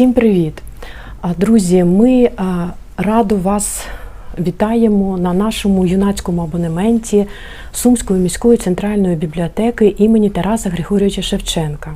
Всім привіт! Друзі, ми радо вас вітаємо на нашому юнацькому абонементі Сумської міської центральної бібліотеки імені Тараса Григорьовича Шевченка.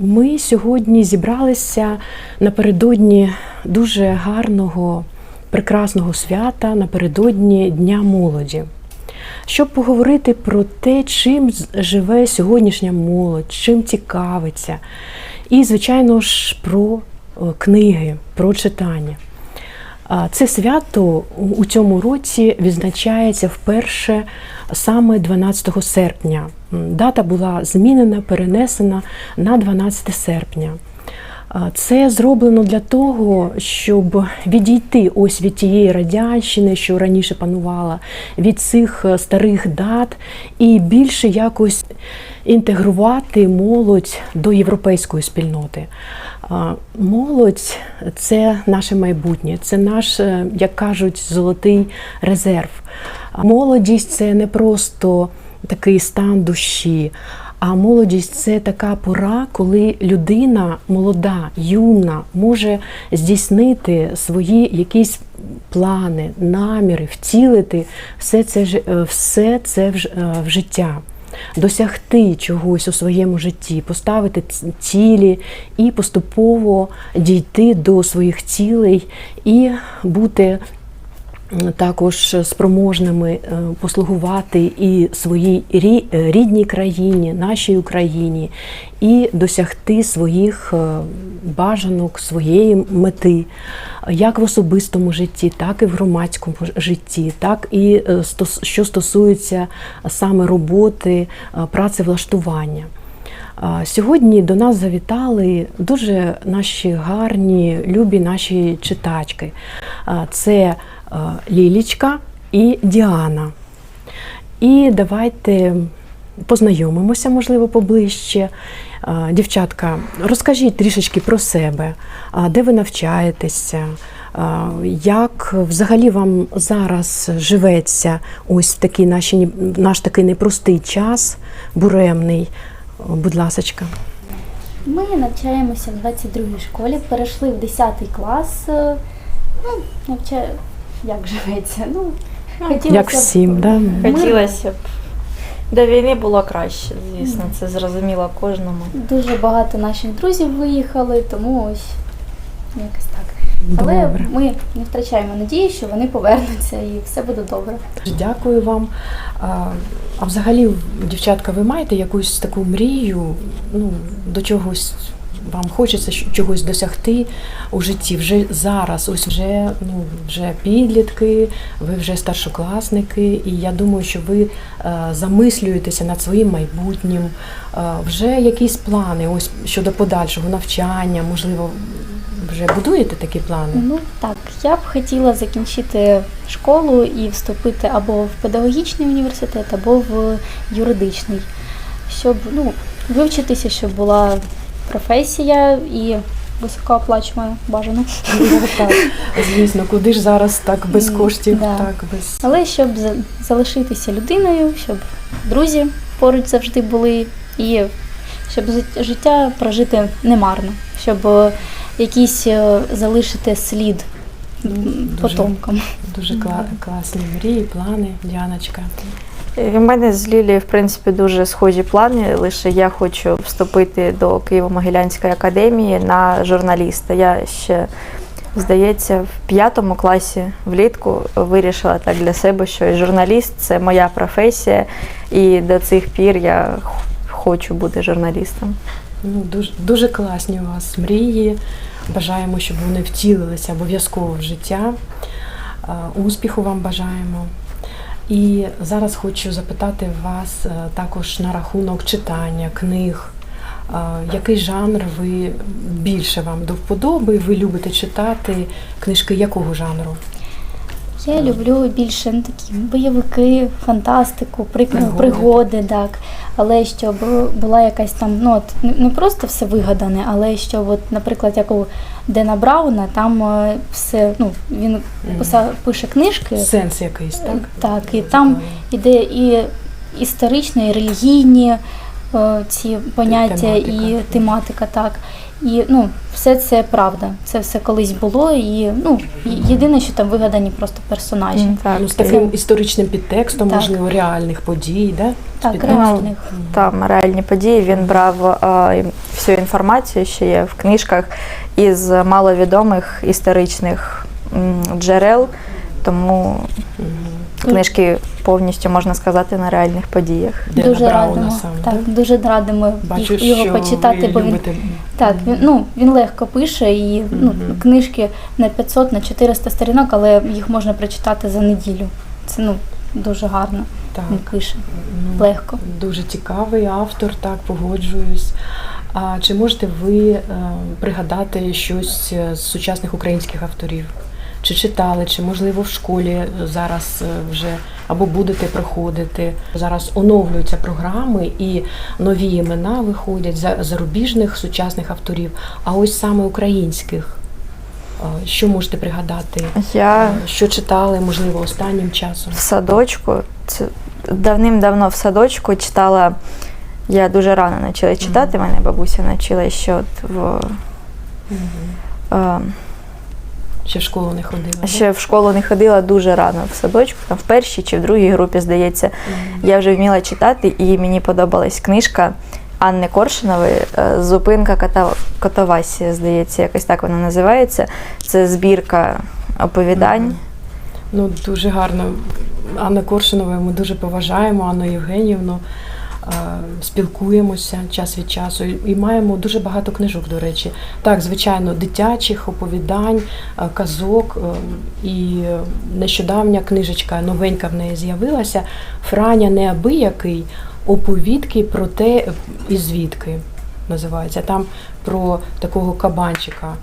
Ми сьогодні зібралися напередодні дуже гарного, прекрасного свята напередодні Дня молоді. Щоб поговорити про те, чим живе сьогоднішня молодь, чим цікавиться, і, звичайно ж, про е, книги, про читання. Це свято у- цьому році відзначається вперше саме 12 серпня. Дата була змінена, перенесена на 12 серпня. Це зроблено для того, щоб відійти ось від тієї радянщини, що раніше панувала, від цих е, старих дат, і більше якось інтегрувати молодь до європейської спільноти. Молодь це наше майбутнє, це наш, е, як кажуть, золотий резерв. Молодість це не просто такий стан душі. А молодість це така пора, коли людина молода, юна, може здійснити свої якісь плани, наміри, втілити все це, е, все це в, е, в життя, досягти чогось у своєму житті, поставити цілі і поступово дійти до своїх цілей і бути також спроможними е, послугувати і своїй е, рідній країні, нашій Україні, і досягти своїх е, бажанок, своєї мети, як в особистому житті, так і в громадському житті, так і що стосується саме роботи, е, працевлаштування. Сьогодні до нас завітали дуже наші гарні, любі наші читачки. Це Лілічка і Діана. І давайте познайомимося, можливо, поближче. Дівчатка, розкажіть трішечки про себе, де ви навчаєтеся, як взагалі вам зараз живеться ось такий наші, ні- наш такий непростий час, буремний. Будь ласочка. Ми навчаємося в 22-й школі, перейшли в 10 клас. Е, Ну, навчаю, як живеться. Ну, хотілося Як б- всім, да? Хотілося б. До війни було краще, звісно, це зрозуміло кожному. Дуже багато наших друзів виїхали, тому ось якось так. Але Добре. ми не втрачаємо надії, що вони повернуться і все буде добре. Дякую вам. А, а взагалі, дівчатка, ви маєте якусь таку мрію, ну, до чогось вам хочеться чогось досягти у житті. Вже зараз, ось вже, ну, вже підлітки, ви вже старшокласники, і я думаю, що ви е, замислюєтеся над своїм майбутнім, е, вже якісь плани ось щодо подальшого навчання, можливо, вже будуєте такі плани? Ну так, я б хотіла закінчити школу і вступити або в педагогічний університет, або в юридичний, щоб ну, вивчитися, щоб була професія і високооплачувана бажано. Так, звісно, куди ж зараз так без коштів, да. так без Але щоб за- залишитися людиною, щоб друзі поруч завжди були, і щоб жит- життя прожити немарно, щоб е, якийсь е, залишити слід м, Дуже. потомкам. дуже кла- класні мрії, плани, Діаночка. І в мене з Лілією, в принципі, дуже схожі плани. Лише я хочу вступити до Києво-Могилянської академії на журналіста. Я ще, здається, в п'ятому класі влітку вирішила так для себе, що журналіст це моя професія, і до цих пір я хочу бути журналістом. Ну, дуже, дуже класні у вас мрії. Бажаємо, щоб вони втілилися обов'язково в життя. Успіху вам бажаємо. І зараз хочу запитати вас е, також на рахунок читання, книг. Який жанр ви більше вам до вподоби? Ви любите читати книжки якого жанру? Я люблю більше ну, такі бойовики, фантастику, при- Пригоди. пригоди, так. Але щоб була якась там, ну от не- просто все вигадане, але щоб, от, наприклад, як у Дена Брауна, там е, все, ну він писа- пише книжки, Сенс якийсь, так? так, і там іде і історичні, і релігійні е, ці поняття тематика. і тематика, так. І ну, все це правда. Це все колись було. І ну, єдине, що там вигадані просто персонажі. Так, Ну, з таким історичним підтекстом, Так. можливо, реальних подій, да? Так, підтекстом. реальних. там реальні події. Він брав е, всю інформацію, що є в книжках, із маловідомих історичних м, джерел, тому книжки повністю можна сказати на реальних подіях. Дена дуже Брауна радимо. саме, так, дуже радимо Бачу, їх- його що почитати, ви бо він любите. Так, він, ну, він легко пише і ну, Мгм. книжки на 500, на 400 сторінок, але їх можна прочитати за неділю. Це ну, дуже гарно Так. він пише, Ну, легко. Дуже цікавий автор, так погоджуюсь. А чи можете ви е, пригадати щось е, з сучасних українських авторів? Чи читали, чи можливо в школі зараз е, вже або будете проходити? Зараз оновлюються програми і нові імена виходять за зарубіжних сучасних авторів, а ось саме українських. Що можете пригадати? Я Що читали, можливо, останнім часом? в садочку, давним-давно в садочку читала. Я дуже рано почала читати, мене бабуся навчила ще от в. Е, Ще в школу не ходили? да? Ще в школу не ходила дуже рано в садочку, там в першій чи в другій групі, здається. Я вже вміла читати, і мені подобалась книжка Анни Коршунової е, Зупинка кота, Котовасі, здається, якось так вона називається. Це збірка оповідань. Мгм. Ну, дуже гарно. Анна Коршунова, ми дуже поважаємо Анну Євгенівну, спілкуємося час від часу і маємо дуже багато книжок, до речі. Так, звичайно, дитячих оповідань, е, казок. е, І нещодавня книжечка новенька в неї з'явилася. Франя неабиякий оповідки про те, і звідки називається. Там про такого кабанчика,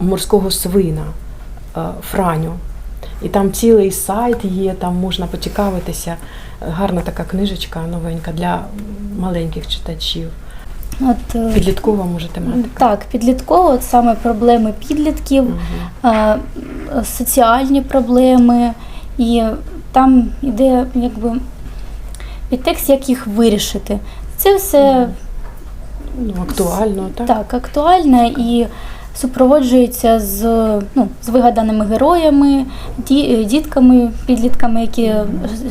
морського свина е, Франю. І там цілий сайт є, там можна поцікавитися. Гарна така книжечка новенька для маленьких читачів. От, е, Підліткова може тематика. так, підлітково, от саме проблеми підлітків, е, соціальні проблеми, і там йде якби підтекст, як їх вирішити. Це все Ну, актуально, так? Так, актуальна і супроводжується з, ну, з вигаданими героями, ді- дітками, підлітками, які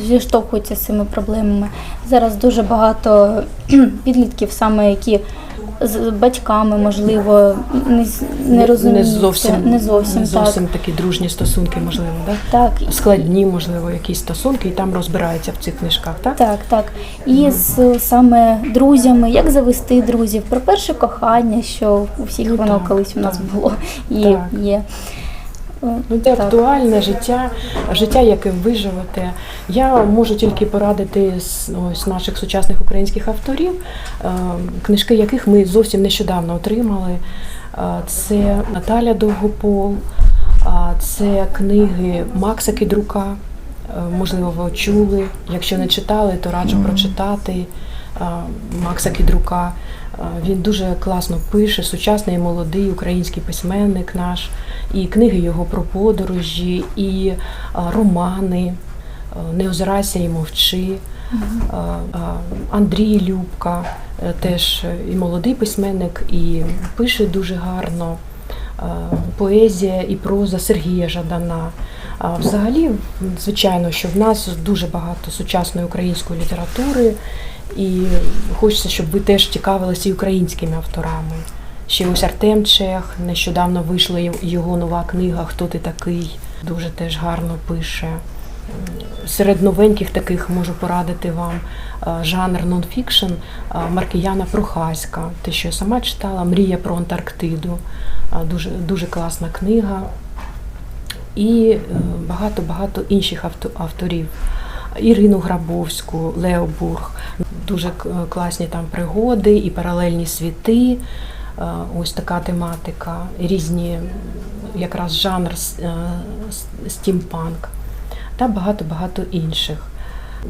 зіштовхуються з цими проблемами. Зараз дуже багато підлітків, саме які з батьками, можливо, не, не розуміються. не зовсім, не зовсім, не зовсім так. такі дружні стосунки, можливо, да? Так, складні, можливо, якісь стосунки, і там розбираються в цих книжках, так? Так, так. І з саме друзями, як завести друзів, про перше кохання, що у всіх Ну, воно так, колись у нас так. було і Так. є. Е, Ну, це Так. актуальне життя, життя, яким ви живете. Я можу тільки порадити з ось наших сучасних українських авторів, е, книжки яких ми зовсім нещодавно отримали. Е, Це Наталя Довгопол, це книги Макса Кідрука. Е, Можливо, ви чули. Якщо не читали, то раджу прочитати е, Макса Кідрука. Він дуже класно пише, сучасний молодий український письменник наш, і книги його про подорожі, і романи Не озирайся і мовчи. Андрій Любка е, теж і молодий письменник, і пише дуже гарно. Поезія і проза Сергія Жадана. Взагалі, звичайно, що в нас дуже багато сучасної української літератури, і хочеться, щоб ви теж цікавилися і українськими авторами. Ще ось Артем Чех, нещодавно вийшла його нова книга Хто ти такий? Дуже теж гарно пише. Серед новеньких таких можу порадити вам жанр нонфікшн Маркіяна Прохаська. Те, що я сама читала, Мрія про Антарктиду. Дуже, дуже класна книга. І е, багато-багато інших авто- авторів. Ірину Грабовську, Лео Бург. Дуже к- класні там пригоди і паралельні світи. Е, Ось така тематика, різні якраз жанр е, стімпанк та багато-багато інших.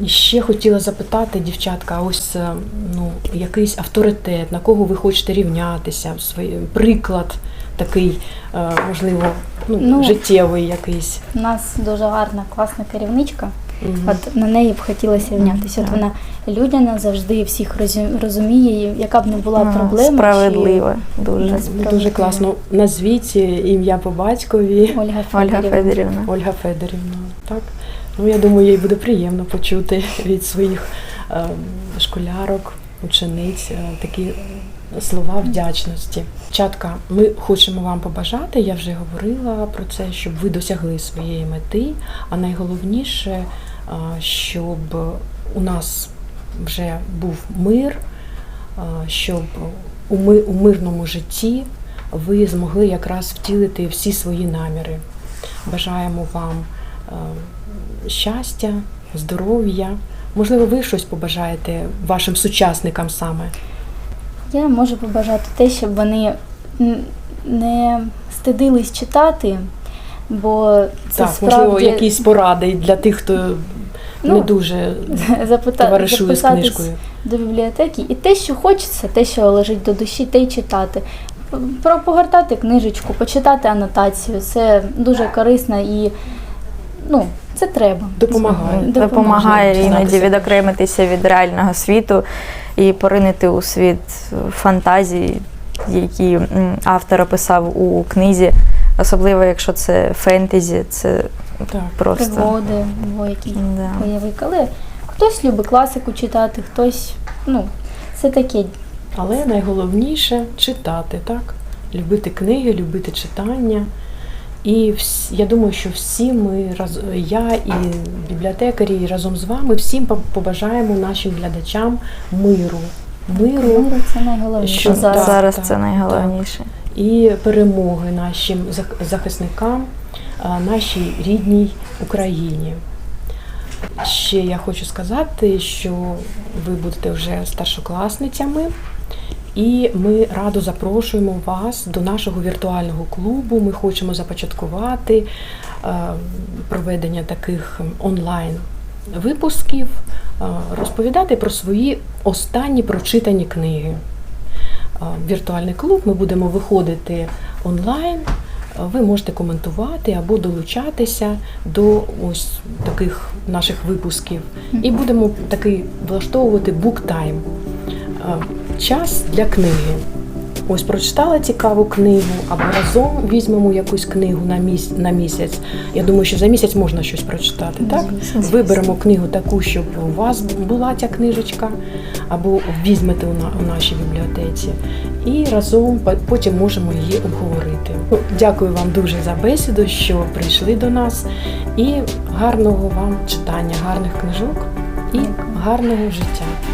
І ще хотіла запитати, дівчатка, ось е, ну, якийсь авторитет, на кого ви хочете рівнятися, свій приклад такий, е, можливо, ну, Ну, життєвий якийсь. У нас дуже гарна, класна керівничка Мгм. От на неї б хотілося рівнятися. От вона людяна, завжди всіх розуміє, яка б не була Ну, проблема. Справедлива дуже. Да. Дуже класно. Назвіть ім'я по батькові. Чи Ольга Ольга Федорівна. Федорівна. Ольга Федорівна. Так? Ну, я думаю, їй буде приємно почути від своїх е, школярок, учениць е, такі слова вдячності. Чатка, ми хочемо вам побажати, я вже говорила про це, щоб ви досягли своєї мети, а найголовніше, е, щоб у нас вже був мир, е, щоб у, ми, у мирному житті ви змогли якраз втілити всі свої наміри. Бажаємо вам щастя, здоров'я. Можливо, ви щось побажаєте вашим сучасникам саме. Я можу побажати те, щоб вони не стидились читати, бо це так, справді можливо, якісь поради для тих, хто не Ну, дуже запита... товаришує з книжкою. до бібліотеки. І те, що хочеться, те, що лежить до душі, те й читати. Про погортати книжечку, почитати анотацію. Це дуже корисно і ну, це треба. Допомагає. Допомагає Можна іноді відокремитися від реального світу і поринити у світ фантазій, які автор описав у книзі. Особливо, якщо це фентезі, це Так. просто Пригоди, або якісь да. бойовик. Але хтось любить класику читати, хтось, ну, це таке. Але найголовніше читати, так? Любити книги, любити читання. І всі, я думаю, що всі ми, раз- я і бібліотекарі і разом з вами, всім побажаємо нашим глядачам миру. Миру Миру це найголовніше Що зараз. зараз так, це найголовніше. і перемоги нашим захисникам, нашій рідній Україні. Ще я хочу сказати, що ви будете вже старшокласницями, і ми радо запрошуємо вас до нашого віртуального клубу. Ми хочемо започаткувати е, проведення таких онлайн випусків, е, розповідати про свої останні прочитані книги. Е, Віртуальний клуб ми будемо виходити онлайн. Ви можете коментувати або долучатися до ось таких наших випусків. І будемо такий влаштовувати буктайм. Час для книги. Ось прочитала цікаву книгу, або разом візьмемо якусь книгу на місяць. На місяць. Я думаю, що за місяць можна щось прочитати, так? Звісно. Виберемо книгу таку, щоб у вас була ця книжечка, або візьмете у, на, у нашій бібліотеці, і разом потім можемо її обговорити. Ну, Дякую вам дуже за бесіду, що прийшли до нас, і гарного вам читання, гарних книжок і гарного життя.